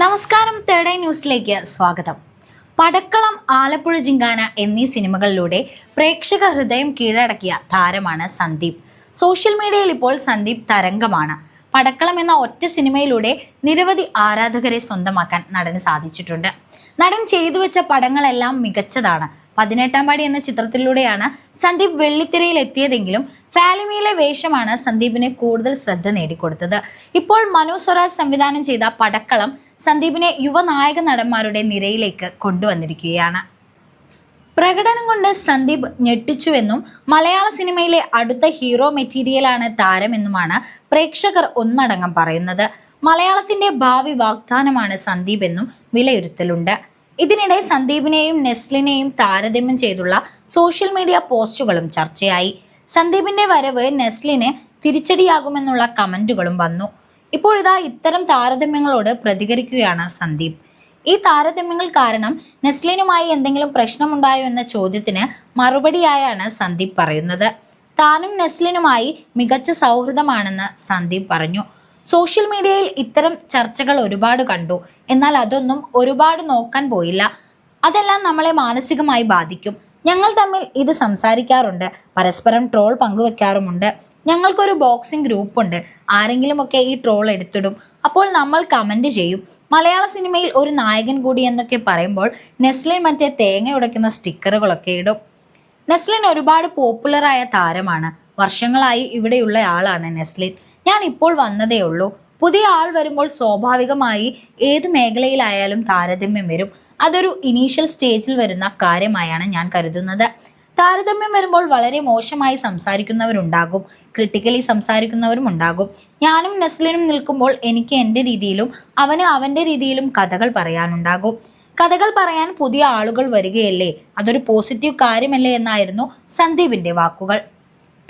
നമസ്കാരം തേർഡ് ന്യൂസിലേക്ക് സ്വാഗതം. പടക്കളം ആലപ്പുഴ ജിങ്കാന എന്നീ സിനിമകളിലൂടെ പ്രേക്ഷക ഹൃദയം കീഴടക്കിയ താരമാണ് സന്ദീപ്. സോഷ്യൽ മീഡിയയിൽ ഇപ്പോൾ സന്ദീപ് തരംഗമാണ്. പടക്കളം എന്ന ഒറ്റ സിനിമയിലൂടെ നിരവധി ആരാധകരെ സ്വന്തമാക്കാൻ നടന് സാധിച്ചിട്ടുണ്ട്. നടൻ ചെയ്തു വെച്ച പടങ്ങളെല്ലാം മികച്ചതാണ്. പതിനെട്ടാം പാടി എന്ന ചിത്രത്തിലൂടെയാണ് സന്ദീപ് വെള്ളിത്തിരയിൽ എത്തിയതെങ്കിലും ഫാലിമിയിലെ വേഷമാണ് സന്ദീപിനെ കൂടുതൽ ശ്രദ്ധ നേടിക്കൊടുത്തത്. ഇപ്പോൾ മനു സ്വരാജ് സംവിധാനം ചെയ്ത പടക്കളം സന്ദീപിനെ യുവനായക നടന്മാരുടെ നിരയിലേക്ക് കൊണ്ടുവന്നിരിക്കുകയാണ്. പ്രകടനം കൊണ്ട് സന്ദീപ് ഞെട്ടിച്ചുവെന്നും മലയാള സിനിമയിലെ അടുത്ത ഹീറോ മെറ്റീരിയലാണ് താരമെന്നുമാണ് പ്രേക്ഷകർ ഒന്നടങ്കം പറയുന്നത്. മലയാളത്തിന്റെ ഭാവി വാഗ്ദാനമാണ് സന്ദീപ് എന്നും വിലയിരുത്തലുണ്ട്. ഇതിനിടെ സന്ദീപിനെയും നെസ്ലിനെയും താരതമ്യം ചെയ്തുള്ള സോഷ്യൽ മീഡിയ പോസ്റ്റുകളും ചർച്ചയായി. സന്ദീപിന്റെ വരവ് നെസ്ലിന് തിരിച്ചടിയാകുമെന്നുള്ള കമന്റുകളും വന്നു. ഇപ്പോഴിതാ ഇത്തരം താരതമ്യങ്ങളോട് പ്രതികരിക്കുകയാണ് സന്ദീപ്. ഈ താരതമ്യങ്ങൾ കാരണം നെസ്ലിനുമായി എന്തെങ്കിലും പ്രശ്നമുണ്ടായോ എന്ന ചോദ്യത്തിന് മറുപടിയായാണ് സന്ദീപ് പറയുന്നത്. താനും നെസ്ലിനുമായി മികച്ച സൗഹൃദമാണെന്ന് സന്ദീപ് പറഞ്ഞു. സോഷ്യൽ മീഡിയയിൽ ഇത്തരം ചർച്ചകൾ ഒരുപാട് കണ്ടു. എന്നാൽ അതൊന്നും ഒരുപാട് നോക്കാൻ പോയില്ല. അതെല്ലാം നമ്മളെ മാനസികമായി ബാധിക്കും. ഞങ്ങൾ തമ്മിൽ ഇത് സംസാരിക്കാറുണ്ട്. പരസ്പരം ട്രോൾ പങ്കുവെക്കാറുമുണ്ട്. ഞങ്ങൾക്കൊരു ബോക്സിംഗ് ഗ്രൂപ്പ് ഉണ്ട്. ആരെങ്കിലുമൊക്കെ ഈ ട്രോൾ എടുത്തിടും. അപ്പോൾ നമ്മൾ കമന്റ് ചെയ്യും. മലയാള സിനിമയിൽ ഒരു നായകൻ കൂടി എന്നൊക്കെ പറയുമ്പോൾ നെസ്ലിൻ മറ്റേ തേങ്ങ ഉടയ്ക്കുന്ന സ്റ്റിക്കറുകളൊക്കെ ഇടും. നെസ്ലിൻ ഒരുപാട് പോപ്പുലറായ താരമാണ്. വർഷങ്ങളായി ഇവിടെയുള്ള ആളാണ് നെസ്ലിൻ. ഞാൻ ഇപ്പോൾ വന്നതേ ഉള്ളൂ. പുതിയ ആൾ വരുമ്പോൾ സ്വാഭാവികമായി ഏത് മേഖലയിലായാലും താരതമ്യം വരും. അതൊരു ഇനീഷ്യൽ സ്റ്റേജിൽ വരുന്ന കാര്യമായാണ് ഞാൻ കരുതുന്നത്. താരതമ്യം വരുമ്പോൾ വളരെ മോശമായി സംസാരിക്കുന്നവരുണ്ടാകും. ക്രിട്ടിക്കലി സംസാരിക്കുന്നവരും ഉണ്ടാകും. ഞാനും നസ്ലിനും നിൽക്കുമ്പോൾ എനിക്ക് എന്റെ രീതിയിലും അവന് അവന്റെ രീതിയിലും കഥകൾ പറയാനുണ്ടാകും. കഥകൾ പറയാൻ പുതിയ ആളുകൾ വരികയല്ലേ? അതൊരു പോസിറ്റീവ് കാര്യമല്ലേ എന്നായിരുന്നു സന്ദീപിന്റെ വാക്കുകൾ.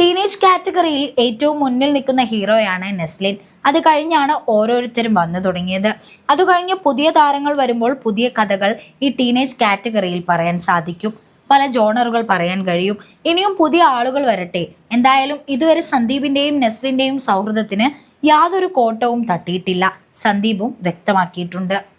ടീനേജ് കാറ്റഗറിയിൽ ഏറ്റവും മുന്നിൽ നിൽക്കുന്ന ഹീറോയാണ് നെസ്ലിൻ. അത് കഴിഞ്ഞാണ് ഓരോരുത്തരും വന്നു തുടങ്ങിയത്. അത് കഴിഞ്ഞ് പുതിയ താരങ്ങൾ വരുമ്പോൾ പുതിയ കഥകൾ ഈ ടീനേജ് കാറ്റഗറിയിൽ പറയാൻ സാധിക്കും. പല ജോണറുകൾ പറയാൻ കഴിയും. ഇനിയും പുതിയ ആളുകൾ വരട്ടെ. എന്തായാലും ഇതുവരെ സന്ദീപിന്റെയും നെസ്ലിന്റെയും സൗഹൃദത്തിന് യാതൊരു കോട്ടവും തട്ടിയിട്ടില്ല. സന്ദീപും വ്യക്തമാക്കിയിട്ടുണ്ട്.